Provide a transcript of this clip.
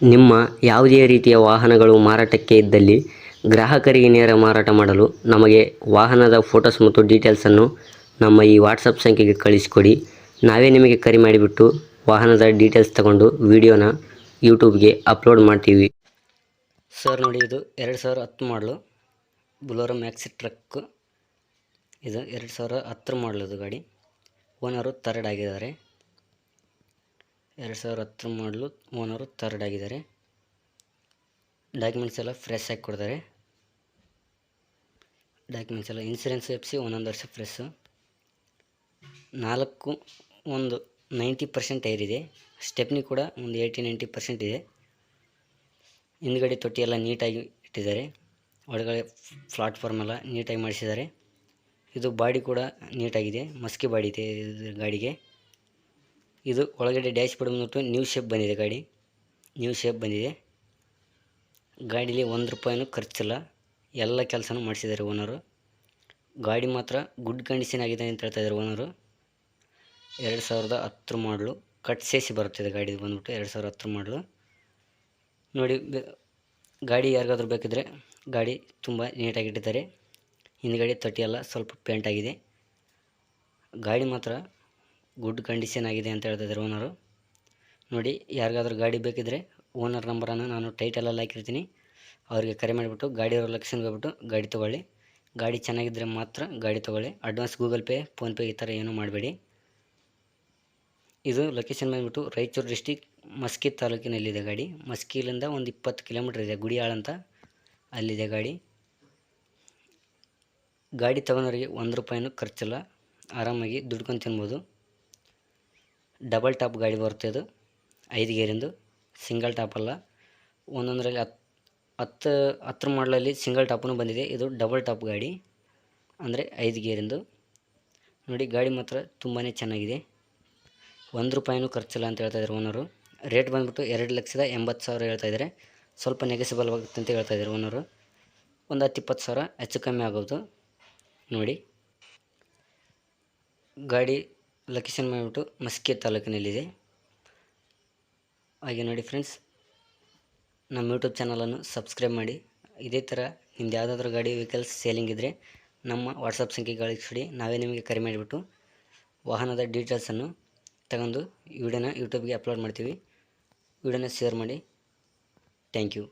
ನಿಮ್ಮ ಯಾವುದೇ ರೀತಿಯ ವಾಹನಗಳು ಮಾರಾಟಕ್ಕೆ ಇದ್ದಲ್ಲಿ ಗ್ರಾಹಕರಿಗೆ ನೇರ ಮಾರಾಟ ಮಾಡಲು ನಮಗೆ ವಾಹನದ ಫೋಟೋಸ್ ಮತ್ತು ಡೀಟೇಲ್ಸನ್ನು ನಮ್ಮ ಈ ವಾಟ್ಸಪ್ ಸಂಖ್ಯೆಗೆ ಕಳಿಸಿಕೊಡಿ. ನಾವೇ ನಿಮಗೆ ಕರೆ ಮಾಡಿಬಿಟ್ಟು ವಾಹನದ ಡೀಟೇಲ್ಸ್ ತಗೊಂಡು ವಿಡಿಯೋನ ಯೂಟ್ಯೂಬ್ಗೆ ಅಪ್ಲೋಡ್ ಮಾಡ್ತೀವಿ. ಸರ್, ನೋಡಿ ಇದು ಎರಡು ಸಾವಿರ ಹತ್ತು ಮಾಡಲು ಬುಲೋರೋ ಮ್ಯಾಕ್ಸಿ ಟ್ರಕ್. ಇದು ಎರಡು ಸಾವಿರ ಹತ್ತರ ಇದು ಗಾಡಿ. ಓನರು ತರ್ಡ್ ಆಗಿದ್ದಾರೆ. ಎರಡು ಸಾವಿರ ಹತ್ತರ ಮಾಡಲು ಓನರು ಥರ್ಡ್ ಆಗಿದ್ದಾರೆ. ಡಾಕ್ಯುಮೆಂಟ್ಸ್ ಎಲ್ಲ ಫ್ರೆಶ್ ಆಗಿ ಕೊಡ್ತಾರೆ. ಡಾಕ್ಯುಮೆಂಟ್ಸ್ ಎಲ್ಲ ಇನ್ಸೂರೆನ್ಸ್ ಎಫ್ಸಿ ಒಂದೊಂದು ವರ್ಷ ಫ್ರೆಶ್ಶು ನಾಲ್ಕು ಒಂದು ನೈಂಟಿ ಪರ್ಸೆಂಟ್ ಇದೆ. ಸ್ಟೆಪ್ನಿ ಕೂಡ ಒಂದು ಏಯ್ಟಿ ನೈಂಟಿ ಪರ್ಸೆಂಟ್ ಇದೆ. ಹಿಂದ್ಗಡೆ ತೊಟ್ಟಿ ಎಲ್ಲ ನೀಟಾಗಿ ಇಟ್ಟಿದ್ದಾರೆ. ಒಳಗಡೆ ಪ್ಲಾಟ್ಫಾರ್ಮ್ ಎಲ್ಲ ನೀಟಾಗಿ ಮಾಡಿಸಿದ್ದಾರೆ. ಇದು ಬಾಡಿ ಕೂಡ ನೀಟಾಗಿದೆ. ಮಸ್ಕಿ ಬಾಡಿ ಇದು ಗಾಡಿಗೆ. ಇದು ಒಳಗಡೆ ಡ್ಯಾಶ್ ಬೋರ್ಡ್ ಬಂದ್ಬಿಟ್ಟು ನ್ಯೂ ಶೇಪ್ ಬಂದಿದೆ ಗಾಡಿ. ನ್ಯೂ ಶೇಪ್ ಬಂದಿದೆ. ಗಾಡೀಲಿ ಒಂದು ರೂಪಾಯಿನೂ ಖರ್ಚಿಲ್ಲ. ಎಲ್ಲ ಕೆಲಸನೂ ಮಾಡಿಸಿದ್ದಾರೆ ಓನರು ಗಾಡಿ ಮಾತ್ರ ಗುಡ್ ಕಂಡೀಷನ್ ಆಗಿದೆ ಅಂತ ಹೇಳ್ತಾ ಇದ್ದಾರೆ ಓನರು ಎರಡು ಸಾವಿರದ ಹತ್ತು ಮಾಡಲು ಕಟ್ ಸೇಸಿ ಬರುತ್ತಿದೆ ಗಾಡಿ ಬಂದ್ಬಿಟ್ಟು ಎರಡು ಸಾವಿರದ ಹತ್ತು ಮಾಡಲು ನೋಡಿ ಗಾಡಿ ಯಾರಿಗಾದ್ರೂ ಬೇಕಿದ್ರೆ ಗಾಡಿ ತುಂಬ ನೀಟಾಗಿ ಇಟ್ಟಿದ್ದಾರೆ ಹಿಂದ್ಗಡೆ ತಟ್ಟಿ ಎಲ್ಲ ಸ್ವಲ್ಪ ಪೇಂಟ್ ಆಗಿದೆ. ಗಾಡಿ ಮಾತ್ರ ಗುಡ್ ಕಂಡೀಷನ್ ಆಗಿದೆ ಅಂತ ಹೇಳ್ತಿದ್ದಾರೆ ಓನರು ನೋಡಿ, ಯಾರಿಗಾದ್ರೂ ಗಾಡಿ ಬೇಕಿದ್ದರೆ ಓನರ್ ನಂಬರನ್ನು ನಾನು ಟೈಟಲಲ್ಲಿ ಹಾಕಿರ್ತೀನಿ. ಅವರಿಗೆ ಕರೆ ಮಾಡಿಬಿಟ್ಟು, ಗಾಡಿ ಲೊಕೇಶನ್ ಹೋಗ್ಬಿಟ್ಟು ಗಾಡಿ ತೊಗೊಳ್ಳಿ. ಗಾಡಿ ಚೆನ್ನಾಗಿದ್ದರೆ ಮಾತ್ರ ಗಾಡಿ ತೊಗೊಳ್ಳಿ. ಅಡ್ವಾನ್ಸ್ ಗೂಗಲ್ ಪೇ ಫೋನ್ಪೇ ಈ ಥರ ಏನೂ ಮಾಡಬೇಡಿ. ಇದು ಲೊಕೇಶನ್ ಬಂದುಬಿಟ್ಟು ರಾಯಚೂರು ಡಿಸ್ಟಿಕ್ ಮಸ್ಕಿ ತಾಲೂಕಿನಲ್ಲಿದೆ ಗಾಡಿ. ಮಸ್ಕಿಲಿಂದ ಒಂದು ಇಪ್ಪತ್ತು ಕಿಲೋಮೀಟ್ರ್ ಇದೆ, ಗುಡಿಯಾಳ ಅಂತ ಅಲ್ಲಿದೆ ಗಾಡಿ. ಗಾಡಿ ತಗೊಳೋರಿಗೆ ಒಂದು ರೂಪಾಯಿನೂ ಖರ್ಚಿಲ್ಲ. ಆರಾಮಾಗಿ ದುಡ್ಕೊಂಡು ತಿನ್ಬೋದು. ಡಬಲ್ ಟಾಪ್ ಗಾಡಿ ಬರುತ್ತೆ ಇದು. ಐದು ಗೇರಿಂದು ಸಿಂಗಲ್ ಟಾಪ್ ಅಲ್ಲ. ಒಂದೊಂದರಲ್ಲಿ ಹತ್ತು ಹತ್ತು, ಹತ್ತರ ಮಾಡಲಲ್ಲಿ ಸಿಂಗಲ್ ಟಾಪೂ ಬಂದಿದೆ. ಇದು ಡಬಲ್ ಟಾಪ್ ಗಾಡಿ. ಅಂದರೆ ಐದು ಗೇರಿಂದು ನೋಡಿ, ಗಾಡಿ ಮಾತ್ರ ತುಂಬಾ ಚೆನ್ನಾಗಿದೆ. ಒಂದು ರೂಪಾಯಿನೂ ಖರ್ಚಿಲ್ಲ ಅಂತ ಹೇಳ್ತಾ ಇದ್ದಾರೆ ಓನರು. ರೇಟ್ ಬಂದ್ಬಿಟ್ಟು ಎರಡು ಲಕ್ಷದ ಎಂಬತ್ತು ಸಾವಿರ ಹೇಳ್ತಾ ಇದ್ದಾರೆ ಸ್ವಲ್ಪ ನೆಗೆಸಿಬಲ್ ಆಗುತ್ತೆ ಅಂತ ಹೇಳ್ತಾ ಇದ್ದಾರೆ ಓನರು. ಒಂದು ಹತ್ತು, ಇಪ್ಪತ್ತು ಸಾವಿರ ಹೆಚ್ಚು ಕಮ್ಮಿ ಆಗೋದು. ನೋಡಿ. ಗಾಡಿ ಲೊಕೇಶನ್ ಮಾಡಿಬಿಟ್ಟು ಮಸ್ಕಿ ತಾಲೂಕಿನಲ್ಲಿದೆ. ಹಾಗೆ ನೋಡಿ ಫ್ರೆಂಡ್ಸ್ ನಮ್ಮ ಯೂಟ್ಯೂಬ್ ಚಾನಲನ್ನು ಸಬ್ಸ್ಕ್ರೈಬ್ ಮಾಡಿ. ಇದೇ ಥರ ನಿಮ್ದು ಯಾವುದಾದ್ರೂ ಗಾಡಿ ವೆಹಿಕಲ್ಸ್ ಸೇಲಿಂಗ್ ಇದ್ದರೆ ನಮ್ಮ ವಾಟ್ಸಪ್ ಸಂಖ್ಯೆ ಕಳಿಸ್ಬಿಡಿ. ನಾವೇ ನಿಮಗೆ ಕರೆ ಮಾಡಿಬಿಟ್ಟು ವಾಹನದ ಡೀಟೇಲ್ಸನ್ನು ತಗೊಂಡು ವಿಡಿಯೋನ ಯೂಟ್ಯೂಬ್ಗೆ ಅಪ್ಲೋಡ್ ಮಾಡ್ತೀವಿ. ವಿಡಿಯೋನ ಶೇರ್ ಮಾಡಿ. Thank you